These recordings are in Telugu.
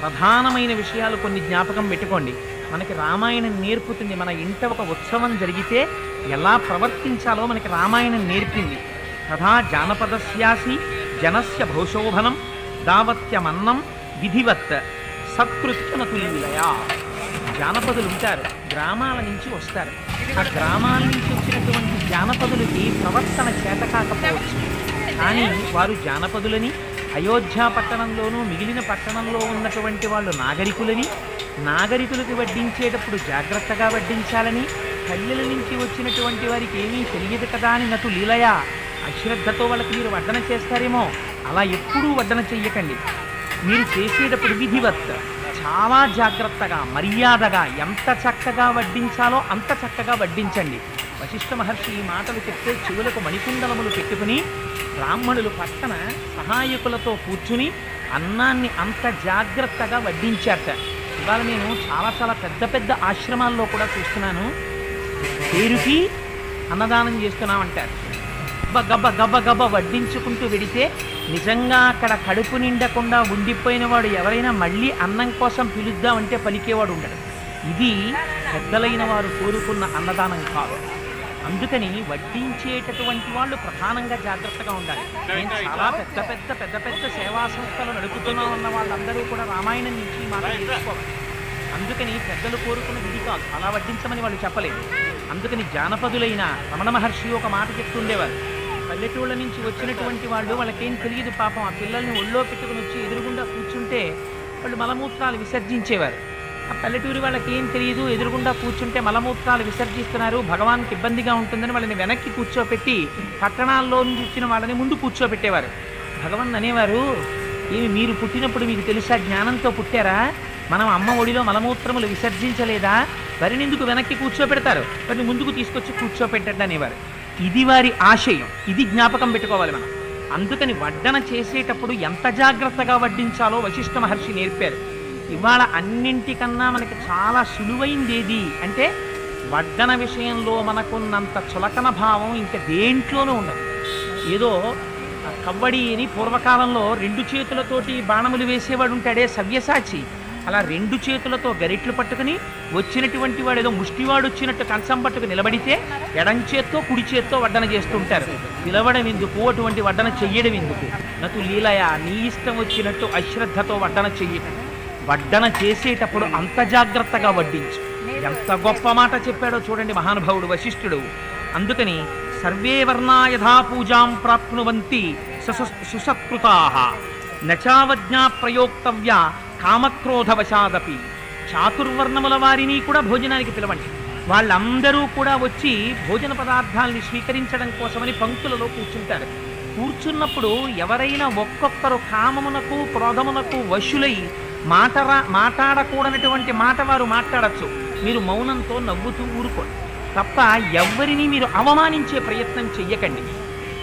ప్రధానమైన విషయాలు కొన్ని జ్ఞాపకం పెట్టుకోండి. మనకి రామాయణం నేర్పుతుంది. మన ఇంట ఒక ఉత్సవం జరిగితే ఎలా ప్రవర్తించాలో మనకి రామాయణం నేర్పింది. తథా జానపదస్యాసి జనస్య భౌశోభనం దావత్యమన్నం విధివత్ సత్కృత్యనతులీలయా జానపదులు ఉంటారు. గ్రామాల నుంచి వస్తారు. ఆ గ్రామాల నుంచి వచ్చినటువంటి జానపదులకి ప్రవర్తన చేత కాకపోవచ్చు. కానీ వారు జానపదులని అయోధ్య పట్టణంలోనూ మిగిలిన పట్టణంలో ఉన్నటువంటి వాళ్ళు నాగరికులని నాగరికులకు వడ్డించేటప్పుడు జాగ్రత్తగా వడ్డించాలని పల్లెల నుంచి వచ్చినటువంటి వారికి ఏమీ తెలియదు కదా అని నటు లీలయా అశ్రద్ధతో వాళ్ళకి మీరు వడ్డన చేస్తారేమో? అలా ఎప్పుడూ వడ్డన చెయ్యకండి. మీరు చేసేటప్పుడు విధివత్ చాలా జాగ్రత్తగా మర్యాదగా ఎంత చక్కగా వడ్డించాలో అంత చక్కగా వడ్డించండి. వశిష్ఠ మహర్షి ఈ మాటలు చెప్తే చెవులకు మణికుండలములు పెట్టుకుని బ్రాహ్మణులు పక్కన సహాయకులతో కూర్చుని అన్నాన్ని అంత జాగ్రత్తగా వడ్డించారట. ఇవాళ నేను చాలా చాలా పెద్ద పెద్ద ఆశ్రమాల్లో కూడా చూస్తున్నాను. పేరుకి అన్నదానం చేస్తున్నామంటారు. గబ్బ గబ్బ గబ్బ గబ్బ వడ్డించుకుంటూ వెడితే నిజంగా అక్కడ కడుపు నిండకుండా ఉండిపోయిన వాడు ఎవరైనా మళ్ళీ అన్నం కోసం పిలుద్దామంటే పలికేవాడు ఉండడు. ఇది పెద్దలైన వారు కోరుకున్న అన్నదానం కాదు. అందుకని వడ్డించేటటువంటి వాళ్ళు ప్రధానంగా జాగ్రత్తగా ఉండాలి. నేను చాలా పెద్ద పెద్ద పెద్ద పెద్ద సేవా సంస్థలు నడుపుతున్నాం ఉన్న వాళ్ళందరూ కూడా రామాయణం నుంచి మాట తెలుసుకోవాలి. అందుకని పెద్దలు కోరుకున్న విధి కాదు. అలా వడ్డించమని వాళ్ళు చెప్పలేదు. అందుకని జానపదులైన రమణ మహర్షి ఒక మాట చెప్తుండేవారు. పల్లెటూళ్ళ నుంచి వచ్చినటువంటి వాళ్ళు వాళ్ళకేం తెలియదు పాపం. ఆ పిల్లల్ని ఒళ్ళో పెట్టుకుని వచ్చి ఎదురుగుండా కూర్చుంటే వాళ్ళు మలమూత్రాలు విసర్జించేవారు. ఆ పల్లెటూరి వాళ్ళకి ఏం తెలియదు ఎదురుగుండా కూర్చుంటే మలమూత్రాలు విసర్జిస్తున్నారు భగవాన్కి ఇబ్బందిగా ఉంటుందని వాళ్ళని వెనక్కి కూర్చోపెట్టి పట్టణాల్లో నుంచి వచ్చిన వాళ్ళని ముందు కూర్చోపెట్టేవారు. భగవాన్ అనేవారు ఏమి మీరు పుట్టినప్పుడు మీకు తెలుసా జ్ఞానంతో పుట్టారా? మనం అమ్మ ఒడిలో మలమూత్రములు విసర్జించలేదా? వరినెందుకు వెనక్కి కూర్చోపెడతారు? వారిని ముందుకు తీసుకొచ్చి కూర్చోపెట్టండి అనేవారు. ఇది వారి ఆశయం ఇది జ్ఞాపకం పెట్టుకోవాలి మనం. అందుకని వడ్డన చేసేటప్పుడు ఎంత జాగ్రత్తగా వడ్డించాలో వశిష్ఠ మహర్షి నేర్పారు. ఇవాళ అన్నింటికన్నా మనకి చాలా సులువైంది ఏది అంటే వడ్డన విషయంలో మనకున్నంత చులకన భావం ఇంకా దేంట్లోనూ ఉండదు. ఏదో ఆ అని పూర్వకాలంలో రెండు చేతులతోటి బాణములు వేసేవాడు ఉంటాడే సవ్యసాచి. అలా రెండు చేతులతో గరిట్లు పట్టుకుని వచ్చినటువంటి వాడు ఏదో ముష్టివాడు వచ్చినట్టు కంచం పట్టుకు నిలబడితే ఎడం చేత్తో కుడి చేత్తో వడ్డన చేస్తుంటారు. నిలవడం ఎందుకు? అటువంటి వడ్డన చెయ్యడం ఎందుకు? నటు లీలయ నీ ఇష్టం వచ్చినట్టు అశ్రద్ధతో వడ్డన చెయ్యటం వడ్డన చేసేటప్పుడు అంత జాగ్రత్తగా వడ్డించు. ఎంత గొప్ప మాట చెప్పాడో చూడండి మహానుభావుడు వశిష్ఠుడు. అందుకని సర్వే వర్ణా యథా పూజాం ప్రాప్నువంతి సస- సుసత్కృతాః నచావజ్ఞా ప్రయోక్తవ్య కామక్రోధవశాదపి. చాతుర్వర్ణముల వారిని కూడా భోజనానికి పిలవండి. వాళ్ళందరూ కూడా వచ్చి భోజన పదార్థాల్ని స్వీకరించడం కోసమని పంక్తులలో కూర్చుంటారు. కూర్చున్నప్పుడు ఎవరైనా ఒక్కొక్కరు కామమునకు క్రోధమునకు వశులై మాటరా మాట్లాడకూడనటువంటి మాట వారు మాట్లాడచ్చు. మీరు మౌనంతో నవ్వుతూ ఊరుకోండి. తప్ప ఎవ్వరిని మీరు అవమానించే ప్రయత్నం చెయ్యకండి.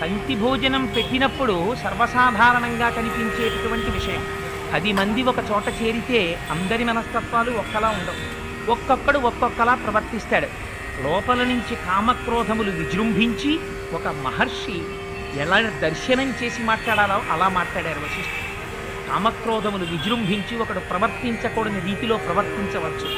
పంక్తి భోజనం పెట్టినప్పుడు సర్వసాధారణంగా కనిపించేటటువంటి విషయం. పది మంది ఒక చోట చేరితే అందరి మనస్తత్వాలు ఒక్కలా ఉండవు. ఒక్కొక్కడు ఒక్కొక్కలా ప్రవర్తిస్తాడు. లోపల నుంచి కామక్రోధములు విజృంభించి ఒక మహర్షి ఎలా దర్శనం చేసి మాట్లాడాలో అలా మాట్లాడారు వశిష్ఠుడు. కామక్రోధములు విజృంభించి ఒకడు ప్రవర్తించకూడని రీతిలో ప్రవర్తించవచ్చు.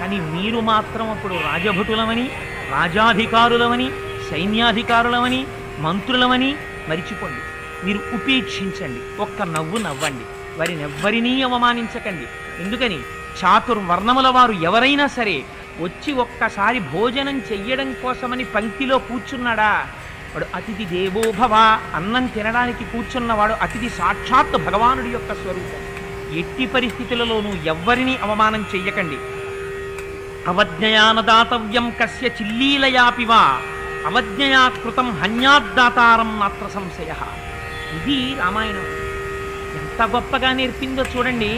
కానీ మీరు మాత్రం అప్పుడు రాజభటులమని రాజాధికారులమని సైన్యాధికారులమని మంత్రులమని మరిచిపోండి. మీరు ఉపేక్షించండి. ఒక్క నవ్వు నవ్వండి. వారిని ఎవ్వరినీ అవమానించకండి. ఎందుకని? చాతుర్వర్ణముల వారు ఎవరైనా సరే వచ్చి ఒక్కసారి భోజనం చెయ్యడం కోసమని పంక్తిలో కూర్చున్నాడా? వాడు అతిథి దేవోభవ అన్నం తినడానికి కూర్చున్నవాడు అతిథి సాక్షాత్ భగవానుడి యొక్క స్వరూపం. ఎట్టి పరిస్థితులలోనూ ఎవ్వరినీ అవమానం చెయ్యకండి. అవజ్ఞయానదాతవ్యం కస్య చిల్లీలయాపివా అవజ్ఞయాకృతం హన్యాద్దాతారం మాత్ర సంశయ. ఇది రామాయణం. ఎంత గొప్పగా నేర్పిందో చూడండి.